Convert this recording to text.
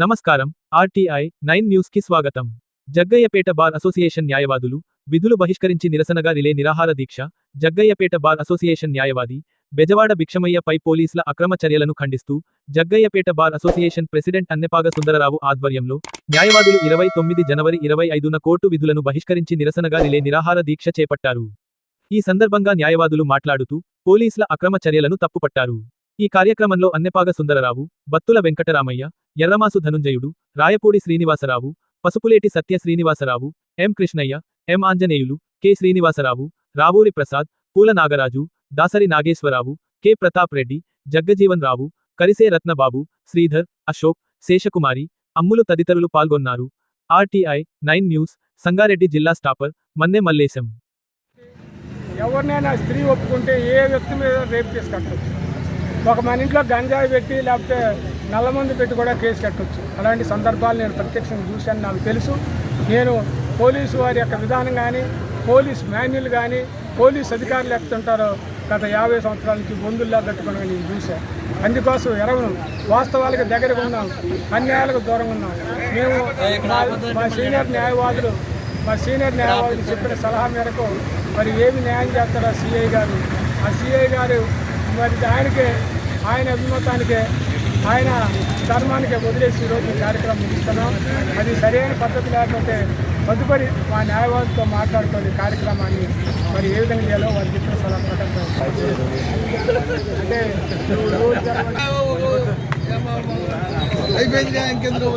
నమస్కారం. RTI nine న్యూస్కి స్వాగతం. జగ్గయ్యపేట బార్ అసోసియేషన్ న్యాయవాదులు విధులు బహిష్కరించి నిరసనగా రిలే నిరాహార దీక్ష జగ్గయ్యపేట బార్ అసోసియేషన్ న్యాయవాది బెజవాడ భిక్షమయ్యపై పోలీసుల అక్రమ చర్యలను ఖండిస్తూ Jaggayyapeta bar association president Annepaga Sundararao ఆధ్వర్యంలో న్యాయవాదులు ఇరవై తొమ్మిది జనవరి ఇరవై ఐదున కోర్టు విధులను బహిష్కరించి నిరసనగా రిలే నిరాహార దీక్ష చేపట్టారు. ఈ సందర్భంగా న్యాయవాదులు మాట్లాడుతూ పోలీసుల అక్రమ చర్యలను తప్పుపట్టారు. ఈ కార్యక్రమంలో Annepaga Sundararao Battula Venkataramaiah Erramasu Dhanunjayudu Rayapudi Srinivasarao Pasupuleti Satya Srinivasarao M Krishnaiah M Anjaneyulu K Srinivasarao Ravuri Prasad Poola Nagaraju Dasari Nageswararao K Pratap Reddy Jaggajeevan Rao Karise Ratnababu Sridhar Ashok Seshakumari Ammulu తదితరులు పాల్గొన్నారు. RTI nine news Sangareddy జిల్లా stopper Manne Mallesham. ఎవరినైనా స్త్రీ ఒప్పుకుంటే ఏ వ్యక్తి మీద రేపు చేసుకుంటారు ఒక మన ఇంట్లో గంజాయి పెట్టి లేకపోతే నల్లమందు పెట్టి కూడా కేసు కట్టవచ్చు అలాంటి సందర్భాలు నేను ప్రత్యక్షంగా చూశాను నాకు తెలుసు. నేను పోలీసు వారి యొక్క విధానం కానీ పోలీస్ మాన్యుల్ కానీ పోలీస్ అధికారులు ఎక్కుతుంటారో గత యాభై సంవత్సరాల నుంచి బొందుల్లా కట్టుకుని నేను చూశాను. అందుకోసం ఎరవను వాస్తవాలకు దగ్గరగా ఉన్నాం. అన్యాయాలకు దూరంగా ఉన్నాం. మేము మా- సీనియర్ న్యాయవాదులు మా సీనియర్ న్యాయవాదులు చెప్పిన సలహా మేరకు మరి ఏమి న్యాయం చేస్తారో సిఐ గారు? ఆ సిఐ గారు మరి దానికి ఆయన అభిమతానికే ఆయన ధర్మానికి వదిలేసి ఈరోజు ఈ కార్యక్రమం ముగిస్తున్నాం. అది సరైన పద్ధతి లేకపోతే తదుపరి మా న్యాయవాదితో మాట్లాడుకొని ఈ కార్యక్రమాన్ని మరి ఏ విధంగా చేయాలో వారు చెప్పిన సలహా ప్రకారం అంటే అయిపోయింది ఇంకెందుకు